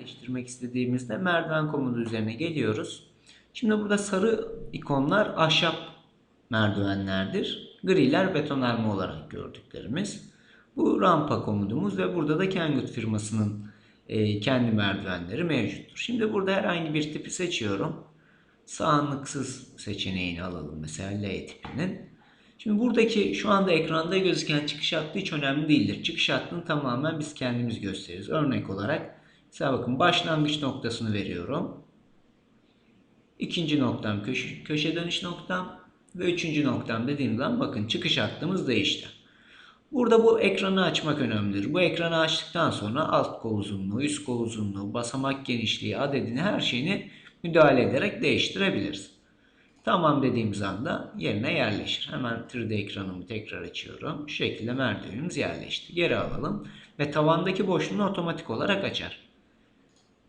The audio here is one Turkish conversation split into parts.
yerleştirmek istediğimizde merdiven komutu üzerine geliyoruz. Şimdi burada sarı ikonlar ahşap merdivenlerdir. Griler betonarme olarak gördüklerimiz. Bu rampa komudumuz ve burada da Kengut firmasının e, kendi merdivenleri mevcuttur. Şimdi burada herhangi bir tipi seçiyorum. Sağanlıksız seçeneğini alalım mesela L tipinin. Şimdi buradaki şu anda ekranda gözüken çıkış hattı hiç önemli değildir. Çıkış hattını tamamen biz kendimiz gösteririz. Örnek olarak mesela bakın başlangıç noktasını veriyorum. İkinci noktam köşe, köşe dönüş noktam ve üçüncü noktam dediğim zaman bakın çıkış hattımız değişti. Burada bu ekranı açmak önemlidir. Bu ekranı açtıktan sonra alt kol uzunluğu, üst kol uzunluğu, basamak genişliği, adedini her şeyini müdahale ederek değiştirebiliriz. Tamam dediğimiz anda yerine yerleşir. Hemen 3D ekranımı tekrar açıyorum. Şu şekilde merdivenimiz yerleşti. Geri alalım ve tavandaki boşluğunu otomatik olarak açar.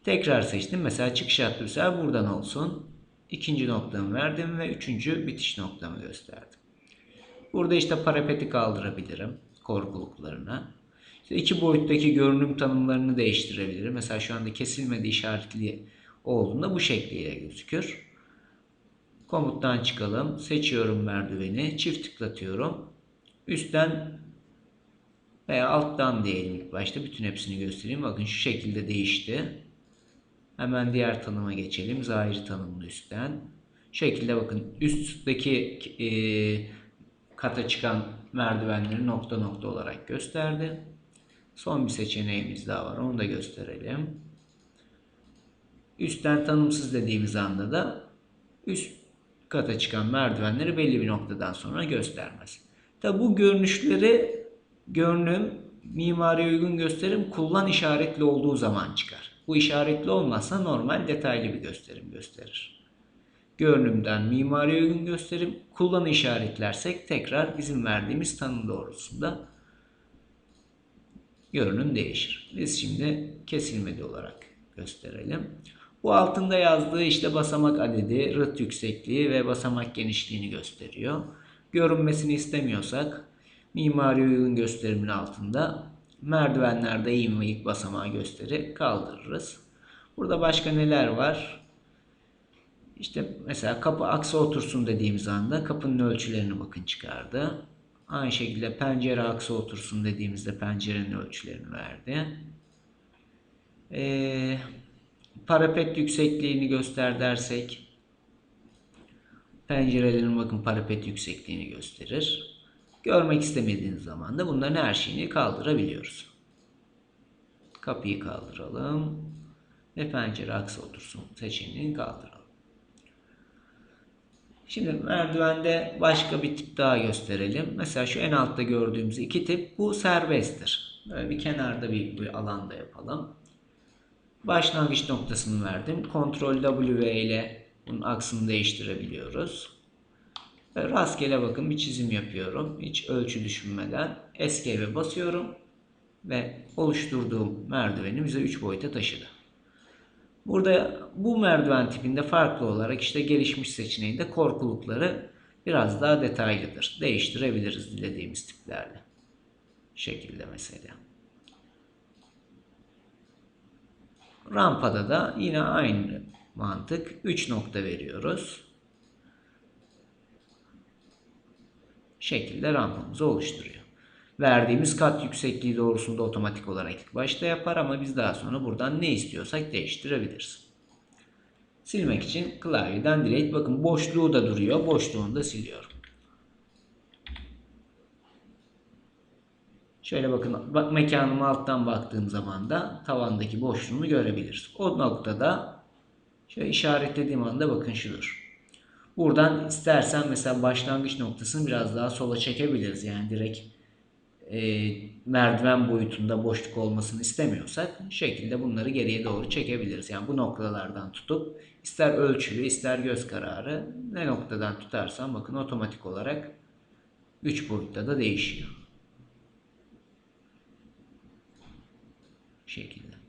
Tekrar seçtim. Mesela çıkış hattı mesela buradan olsun. İkinci noktamı verdim ve üçüncü bitiş noktamı gösterdim. Burada işte parapeti kaldırabilirim korkuluklarına. İşte iki boyuttaki görünüm tanımlarını değiştirebilirim. Mesela şu anda kesilmedi işaretli olduğunda bu şekliyle gözükür. Komuttan çıkalım. Seçiyorum merdiveni. Çift tıklatıyorum. Üstten veya alttan diyelim ilk başta. Bütün hepsini göstereyim. Bakın şu şekilde değişti. Hemen diğer tanıma geçelim. Zahiri tanımlı üstten. Şekilde bakın üstteki e, kata çıkan merdivenleri nokta nokta olarak gösterdi. Son bir seçeneğimiz daha var. Onu da gösterelim. Üstten tanımsız dediğimiz anda da üst kata çıkan merdivenleri belli bir noktadan sonra göstermez. Tabi bu görünüşleri görünüm, mimari uygun gösterim kullan işaretli olduğu zaman çıkar. Bu işaretli olmazsa normal detaylı bir gösterim gösterir. Görünümden mimari uygun gösterim, kullanı işaretlersek tekrar bizim verdiğimiz tanım doğrultusunda görünüm değişir. Biz şimdi kesilmedi olarak gösterelim. Bu altında yazdığı işte basamak adedi, rıt yüksekliği ve basamak genişliğini gösteriyor. Görünmesini istemiyorsak mimari uygun gösterimin altında merdivenlerde eğim ve ilk basamağı gösteri kaldırırız. Burada başka neler var? İşte mesela kapı aksa otursun dediğimiz anda kapının ölçülerini bakın çıkardı. Aynı şekilde pencere aksa otursun dediğimizde pencerenin ölçülerini verdi. Ee, parapet yüksekliğini göster dersek pencerelerin bakın parapet yüksekliğini gösterir. Görmek istemediğiniz zaman da bunların her şeyini kaldırabiliyoruz. Kapıyı kaldıralım ve pencere aksa otursun seçeneğini kaldıralım. Şimdi merdivende başka bir tip daha gösterelim. Mesela şu en altta gördüğümüz iki tip bu serbesttir. Böyle bir kenarda bir, bir alanda yapalım. Başlangıç noktasını verdim. Ctrl W ile bunun aksını değiştirebiliyoruz. Ve rastgele bakın bir çizim yapıyorum. Hiç ölçü düşünmeden Escape'e basıyorum. Ve oluşturduğum merdiveni bize 3 boyuta taşıdı. Burada bu merdiven tipinde farklı olarak işte gelişmiş seçeneğinde korkulukları biraz daha detaylıdır. Değiştirebiliriz dilediğimiz tiplerle. Şekilde mesela. Rampada da yine aynı mantık. 3 nokta veriyoruz. Şekilde rampamızı oluşturuyor. Verdiğimiz kat yüksekliği doğrusunda otomatik olarak ilk başta yapar ama biz daha sonra buradan ne istiyorsak değiştirebiliriz. Silmek için klavyeden delete. Bakın boşluğu da duruyor. Boşluğunu da siliyorum. Şöyle bakın bak mekanıma alttan baktığım zaman da tavandaki boşluğunu görebiliriz. O noktada şöyle işaretlediğim anda bakın şudur. Buradan istersen mesela başlangıç noktasını biraz daha sola çekebiliriz. Yani direkt e, merdiven boyutunda boşluk olmasını istemiyorsak şekilde bunları geriye doğru çekebiliriz. Yani bu noktalardan tutup ister ölçülü ister göz kararı ne noktadan tutarsan bakın otomatik olarak 3 boyutta da değişiyor. şekilde.